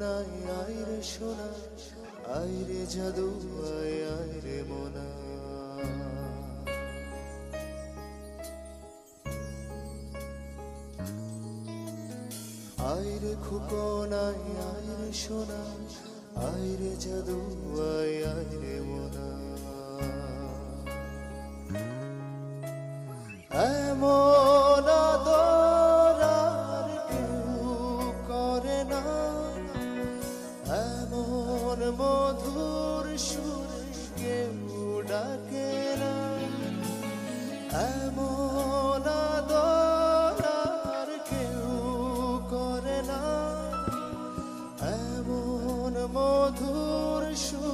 নাই আইরে সোনা আইরে জাদু, আয় আইরে মোনা। আইরে খুকনাই আইরে সোনা আইরে জাদু, আয় আইরে মোনা। এমন মধুর সুরে কেউ ডাকে করে না। এমন মধুর সুর